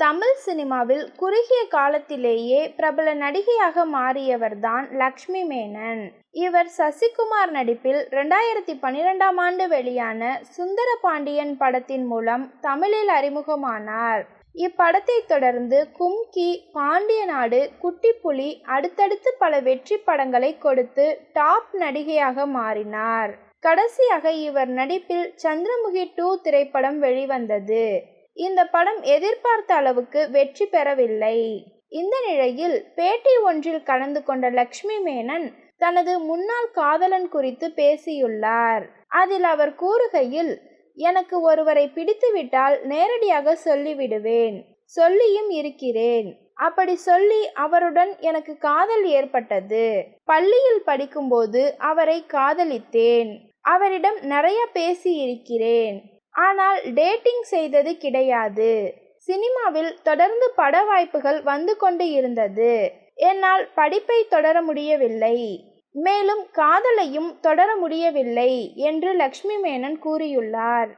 தமிழ் சினிமாவில் குறுகிய காலத்திலேயே பிரபல நடிகையாக மாறியவர்தான் லக்ஷ்மி மேனன். இவர் சசிகுமார் நடிப்பில் ரெண்டாயிரத்தி பன்னிரெண்டாம் ஆண்டு வெளியான சுந்தர பாண்டியன் படத்தின் மூலம் தமிழில் அறிமுகமானார். இப்படத்தை தொடர்ந்து கும்கி பாண்டிய நாடு குட்டிப்புலி அடுத்தடுத்து பல வெற்றி படங்களை கொடுத்து டாப் நடிகையாக மாறினார். கடைசியாக இவர் நடிப்பில் சந்திரமுகி டூ திரைப்படம் வெளிவந்தது. இந்த படம் எதிர்பார்த்த அளவுக்கு வெற்றி பெறவில்லை. இந்த நிலையில் பேட்டி ஒன்றில் கலந்து கொண்ட லக்ஷ்மி மேனன் தனது முன்னாள் காதலன் குறித்து பேசியுள்ளார். அதில் அவர் கூறுகையில் எனக்கு ஒருவரை பிடித்துவிட்டால் நேரடியாக சொல்லிவிடுவேன் சொல்லியும் இருக்கிறேன். அப்படி சொல்லி அவருடன் எனக்கு காதல் ஏற்பட்டது. பள்ளியில் படிக்கும்போது அவரை காதலித்தேன். அவரிடம் நிறைய பேசி இருக்கிறேன் ஆனால் டேட்டிங் செய்தது கிடையாது. சினிமாவில் தொடர்ந்து பட வாய்ப்புகள் வந்து கொண்டு இருந்தது. என்னால் படிப்பை தொடர முடியவில்லை. மேலும் காதலையும் தொடர முடியவில்லை என்று லக்ஷ்மி மேனன் கூறியுள்ளார்.